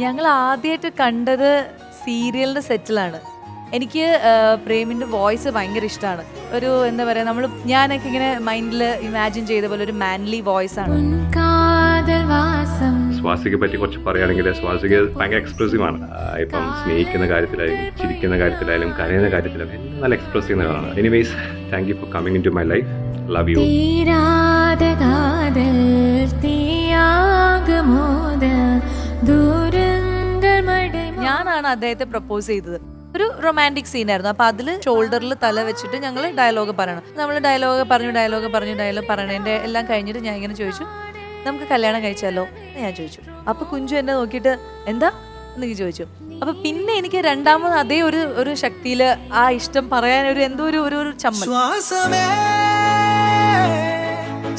ഞങ്ങൾ ആദ്യമായിട്ട് കണ്ടത് സീരിയലിന്റെ സെറ്റിലാണ്. എനിക്ക് പ്രേമിന്റെ പ്രേമിന്റെ വോയിസ് ഭയങ്കര ഇഷ്ടമാണ് ഒരു എന്താ പറയുക നമ്മൾ ഞാനൊക്കെ ഇങ്ങനെ മൈൻഡിൽ ഇമാജിൻ ചെയ്ത പോലെ ഒരു മാൻലി വോയിസ് ആണ് സ്വാസികയെ പറ്റി കുറച്ച് പറയുകയാണെങ്കിൽ സ്വാസിക ഭയങ്കര എക്സ്പ്രസീവ് ആണ്. ഇപ്പം സ്നേഹിക്കുന്ന കാര്യത്തിലായാലും ചിരിക്കുന്ന കാര്യത്തിലായാലും കരയുന്ന കാര്യത്തിലായാലും എല്ലാം നല്ല എക്സ്പ്രസ് ചെയ്യുന്നതാണ് anyways thank you for coming in to my life love you ഞാനാണ് അദ്ദേഹത്തെ പ്രപ്പോസ് ചെയ്തത്. ഒരു റൊമാന്റിക് സീനായിരുന്നു അപ്പൊ അതിൽ ഷോൾഡറിൽ തല വെച്ചിട്ട് ഞങ്ങൾ ഡയലോഗ് പറയണം. നമ്മൾ ഡയലോഗ് പറഞ്ഞു ഡയലോഗ് പറഞ്ഞു ഡയലോഗ് പറഞ്ഞതിന്റെ എല്ലാം കഴിഞ്ഞിട്ട് ഞാൻ ഇങ്ങനെ ചോദിച്ചു നമുക്ക് കല്യാണം കഴിച്ചാലോ? എന്ന് ഞാൻ ചോദിച്ചു. അപ്പൊ കുഞ്ചു എന്നെ നോക്കിയിട്ട് എന്താ? എന്ന് ചോദിച്ചു. അപ്പൊ പിന്നെ എനിക്ക് രണ്ടാമത് അതേ ഒരു ഒരു ശക്തിയിൽ ആ ഇഷ്ടം പറയാൻ ഒരു എന്തോ ഒരു ഒരു ചമ്മൽ. ശ്വാസമേ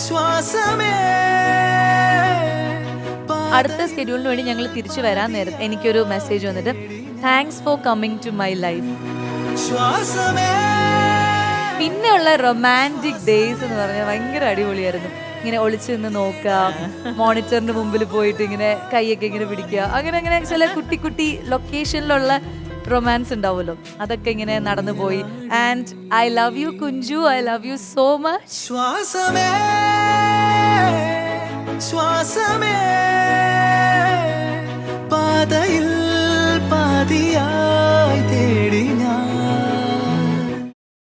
ശ്വാസമേ. അടുത്ത സ്കെഡ്യൂളിന് വേണ്ടി ഞങ്ങൾ തിരിച്ചു വരാൻ നേരം എനിക്കൊരു മെസ്സേജ് വന്നിട്ട് thanks for coming to my life പിന്നെയുള്ള റൊമാന്റിക് ഡേയ്സ് എന്ന് പറഞ്ഞാൽ ഭയങ്കര അടിപൊളിയായിരുന്നു. ഇങ്ങനെ ഒളിച്ചു നിന്ന് നോക്കുക മോണിറ്ററിന് മുമ്പിൽ പോയിട്ട് ഇങ്ങനെ കൈയൊക്കെ ഇങ്ങനെ പിടിക്കുക. അങ്ങനെ അങ്ങനെ ചില കുട്ടി കുട്ടി ലൊക്കേഷനിലുള്ള റൊമാൻസ് ഉണ്ടാവുമല്ലോ. അതൊക്കെ ഇങ്ങനെ നടന്നു പോയി. And I love you Kunju I love you so much ശ്വാസമേ. ശ്വാസമേ. கதையில் பாதியா